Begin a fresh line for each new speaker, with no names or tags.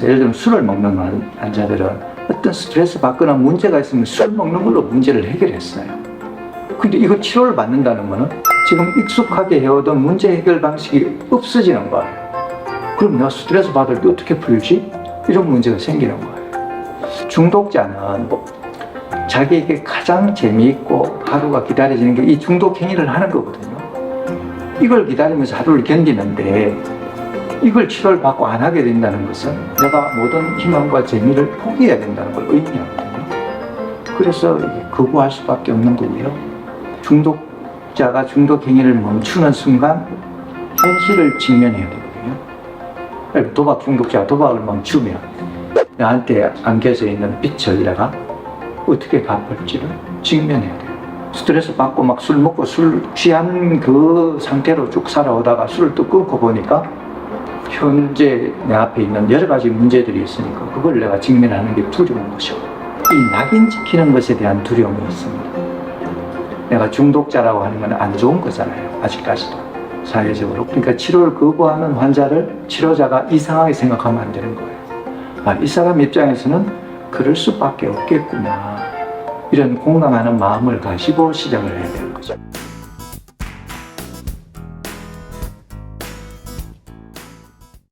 있어요. 예를 들면 술을 먹는 환- 환자들은 어떤 스트레스 받거나 문제가 있으면 술 먹는 걸로 문제를 해결했어요. 근데 이거 치료를 받는다는 거는 지금 익숙하게 해오던 문제 해결 방식이 없어지는 거예요. 그럼 내가 스트레스 받을 때 어떻게 풀지? 이런 문제가 생기는 거예요. 중독자는 자기에게 가장 재미있고 하루가 기다려지는 게 이 중독 행위를 하는 거거든요. 이걸 기다리면서 하루를 견디는데 이걸 치료를 받고 안 하게 된다는 것은 내가 모든 희망과 재미를 포기해야 된다는 걸 의미하거든요. 그래서 거부할 수밖에 없는 거고요. 중독자가 중독 행위를 멈추는 순간 현실을 직면해야 되거든요. 도박 중독자가 도박을 멈추면 나한테 안겨져 있는 빚을 내가 어떻게 갚을지를 직면해야 돼요. 스트레스 받고 막 술 먹고 술 취한 그 상태로 쭉 살아오다가 술을 또 끊고 보니까 현재 내 앞에 있는 여러 가지 문제들이 있으니까 그걸 내가 직면하는 게 두려운 것이고 이 낙인 찍히는 것에 대한 두려움이 있습니다. 내가 중독자라고 하는 건 안 좋은 거잖아요. 아직까지도 사회적으로. 그러니까 치료를 거부하는 환자를 치료자가 이상하게 생각하면 안 되는 거예요. 아, 이 사람 입장에서는 그럴 수밖에 없겠구나. 이런 공감하는 마음을 가지고 시작을 해야 되는 거죠.